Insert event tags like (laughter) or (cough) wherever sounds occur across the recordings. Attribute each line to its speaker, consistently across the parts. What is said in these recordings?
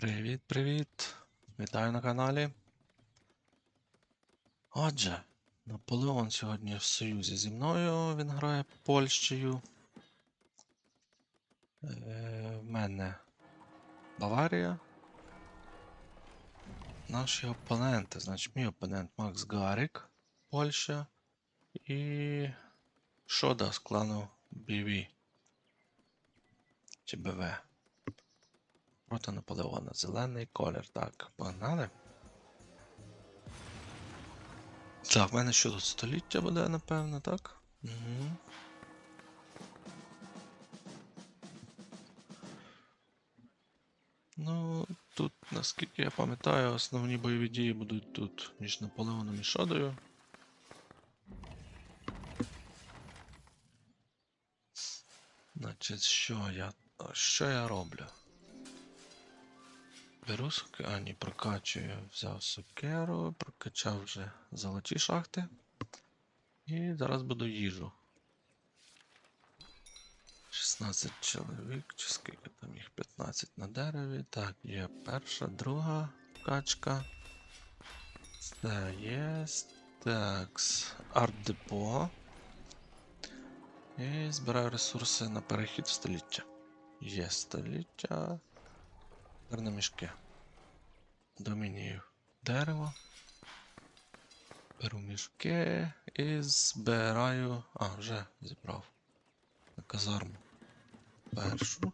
Speaker 1: Привіт, привіт! Вітаю на каналі. Отже, Наполеон сьогодні в союзі зі мною. Він грає Польщею. Е, в мене Баварія. Наші опоненти, значить, мій опонент Макс Гарік, Польща. І Шода з клану BV. Чи БВ. Проти Наполеона. Зелений колір. Так, погнали. Так, в мене що тут століття буде, напевно, так? Угу. Ну, тут, наскільки я пам'ятаю, основні бойові дії будуть тут між Наполеоном і Шодою. Значить, що я. Що я роблю? Беру а ні, прокачую, взяв сокеру, прокачав вже золоті шахти. І зараз буду їжу. 16 чоловік, чи скільки там їх 15 на дереві. Так, є перша, друга качка. Це є. Такс. Арт-депо. І збираю ресурси на перехід в століття. Є століття. Тепер на мішки. Домінію дерево. Беру мішки і збираю. А, вже зібрав. Казарму. Першу.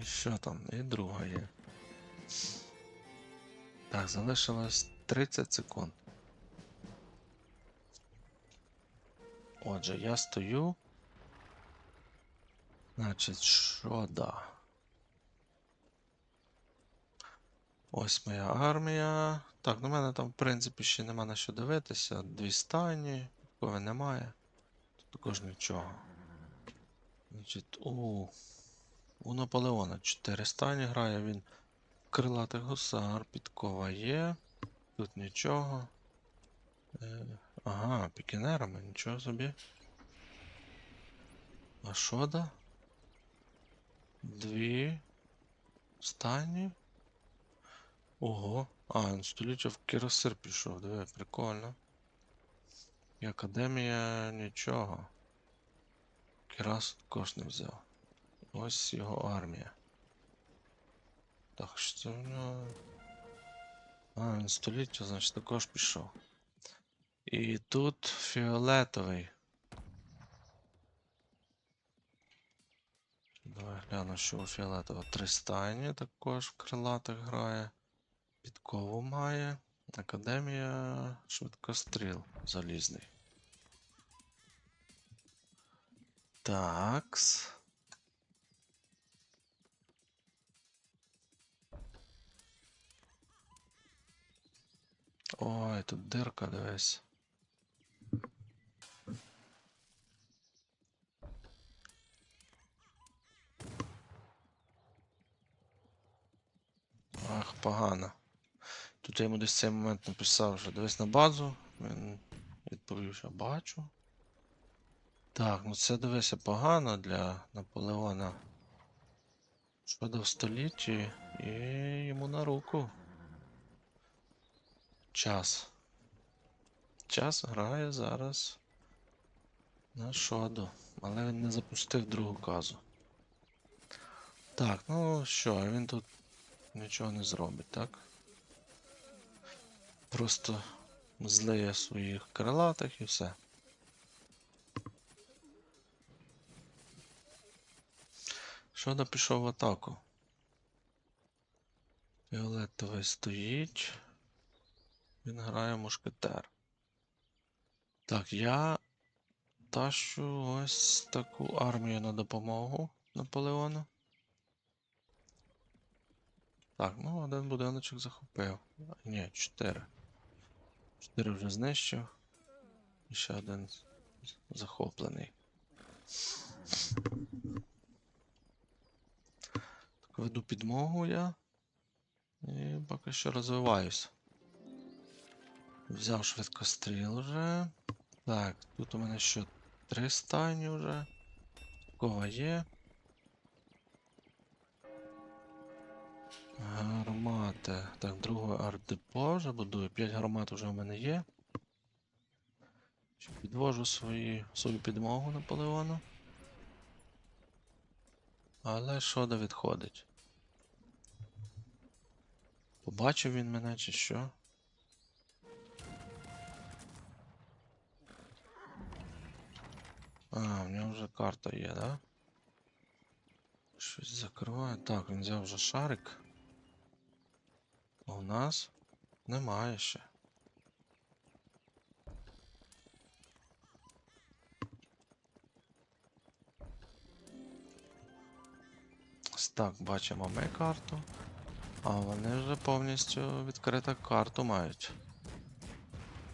Speaker 1: І що там? І друга є. Так, залишилось 30 секунд. Отже, я стою. Значить, що да? Ось моя армія. Так, на мене там, в принципі, ще нема на що дивитися. Дві стані, такого немає. Тут також нічого. Значить, у, у Наполеона 4 стані грає він. Крилатий гусар, підкова є. Тут нічого. Е, ага, пікінерами, нічого собі. А що да? Дві. Стані. Ого. А, він століття в Кіросир пішов, диви, прикольно. І академія нічого. Кірас також не взяв. Ось його армія. Так, що це в нього. А, він століття, значить, також пішов. І тут фіолетовий. Давай гляну, що у фіолетового. Три стайні також в крилатих грає. Підкову має. Академія швидкостріл залізний. Такс. Ой, тут дирка дивись. Ах, погано. Тут я йому десь цей момент написав, що дивись на базу. Він відповів, що бачу. Так, ну це дивися погано для Наполеона. Шкода в столітті і йому на руку. Час. Час грає зараз на шоду, але він не запустив другу казу. Так, ну що, він тут нічого не зробить, так? Просто злиє своїх крилатих і все. Шода пішов в атаку. Фіолетовий стоїть. Він грає мушкетер. Так, я тащу ось таку армію на допомогу Наполеону. Так, ну один будиночок захопив. Ні, чотири. Чотири вже знищив. І ще один захоплений. Так, веду підмогу я. І поки що розвиваюсь. Взяв швидкостріл вже. Так, тут у мене що три стайні вже. Додаткова є. Гармати. Так, друге арт-депо вже будую. 5 гармат вже в мене є. Підвожу свої, свою підмогу Наполеону. Але Шода відходить. Побачив він мене чи що? А, в нього вже карта є, да? Щось закриває. Так, він взяв вже шарик. У нас немає ще. Так, бачимо ми карту. А вони вже повністю відкриту карту мають.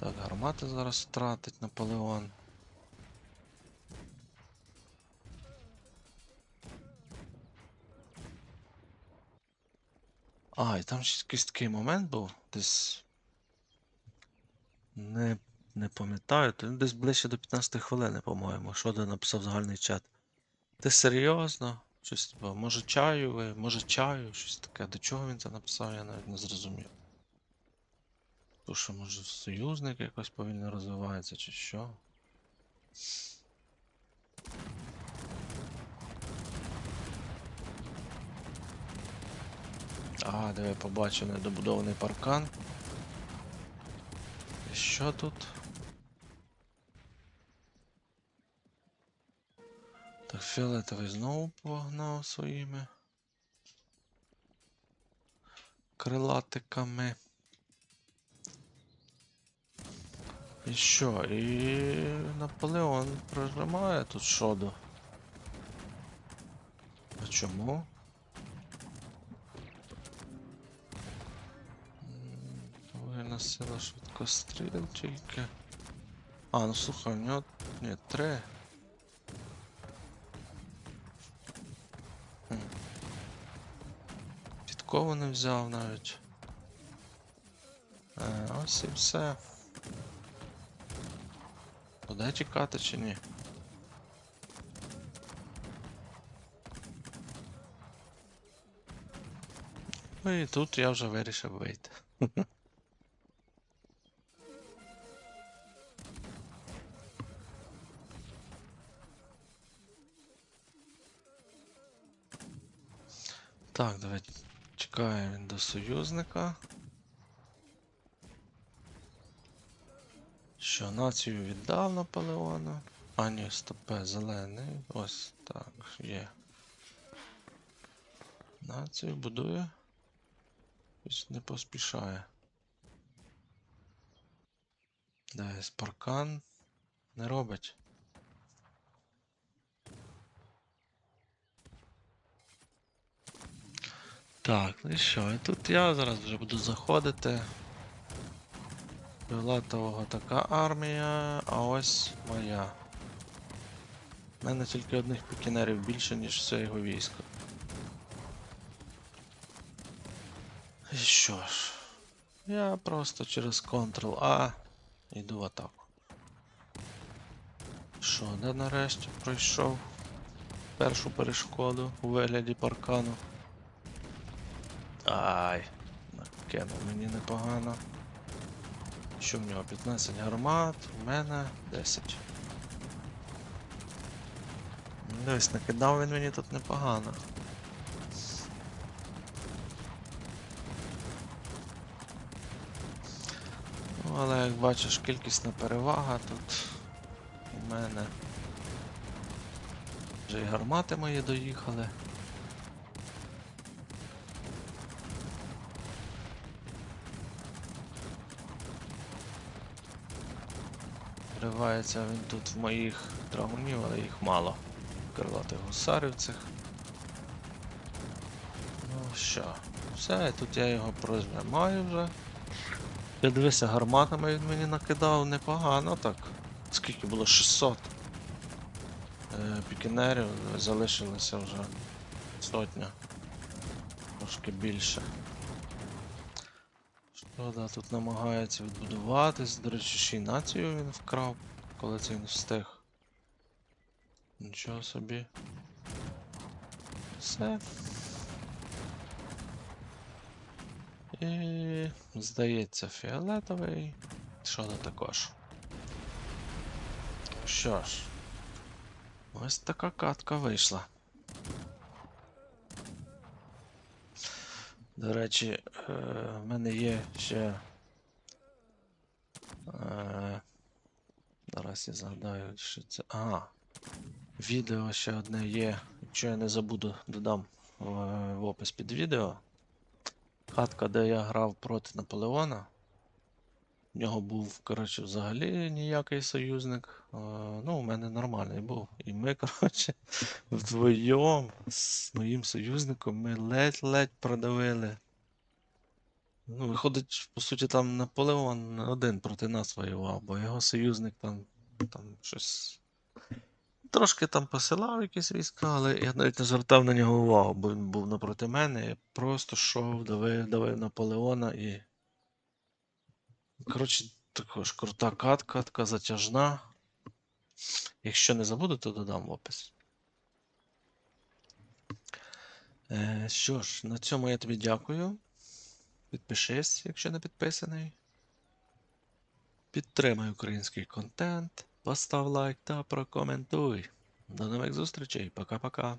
Speaker 1: Так, гармати зараз втратить Наполеон. А, і там ще якийсь такий момент був. Десь. Не, не пам'ятаю, то десь ближче до 15 хвилини, по-моєму. Що де написав загальний чат. Ти серйозно? Щось типу, може чаю ви, може чаю, щось таке. До чого він це написав, я навіть не зрозумів. То що, може, союзник якось повільно розвивається, чи що? А, диви, побачив недобудований паркан. Що тут? Так, фіолетовий знову погнав своїми крилатиками. І що? І Наполеон прожимає тут шоду. А чому? Вигна сила швидкостріл тільки. А, ну слухай, у нього. Ні, три. Підкову не взяв навіть. Е, ось і все. Куди тікати чи ні? Ну і тут я вже вирішив вийти. (laughs) Так, давай чекаємо до союзника. Що, націю віддав Наполеону? А, ні, стопе, зелений. Ось так, є. Націю будує. Ось не поспішає. Десь паркан не робить. Так, ну і що? І тут я зараз вже буду заходити. Фіолетового така армія, а ось моя. У мене тільки одних пікінерів більше, ніж все його військо. І що ж? Я просто через Ctrl-A йду в атаку. Що, де нарешті пройшов першу перешкоду у вигляді паркану? Ай, накинув мені непогано. Що в нього 15 гармат, у мене 10. Дивись, накидав він мені тут непогано. Ну, але як бачиш, кількісна перевага тут у мене. Вже і гармати мої доїхали. Вривається він тут в моїх драгунів, але їх мало. Крилатих гусарів цих. Ну що, все, тут я його прожимаю вже. Я дивися, гарматами він мені накидав непогано так. Скільки було? 600 е, пікінерів, залишилося вже сотня. Трошки більше. Шкода, тут намагається відбудуватись. До речі, ще й націю він вкрав, коли це він встиг. Нічого собі. все. І здається, фіолетовий. Шкода також. Що ж, ось така катка вийшла. До речі, е, в мене є ще. Е, зараз я згадаю, що це. Ага. Відео ще одне є. Якщо я не забуду, додам в, в опис під відео. Хатка, де я грав проти Наполеона. В нього був, коротше, взагалі ніякий союзник. Ну, у мене нормальний був. І ми, (laughs) коротше, вдвоєм з моїм союзником ми ледь-ледь продавили. Ну, виходить, по суті, там Наполеон один проти нас воював, бо його союзник там, там щось. Трошки там посилав якісь війська, але я навіть не звертав на нього увагу, бо він був напроти мене. Я просто йшов, давив, давив Наполеона і. Коротше, також крута катка, така затяжна. Якщо не забуду, то додам в опис. Е, що ж, на цьому я тобі дякую. Підпишись, якщо не підписаний. Підтримай український контент, постав лайк та прокоментуй. До нових зустрічей. Пока-пока.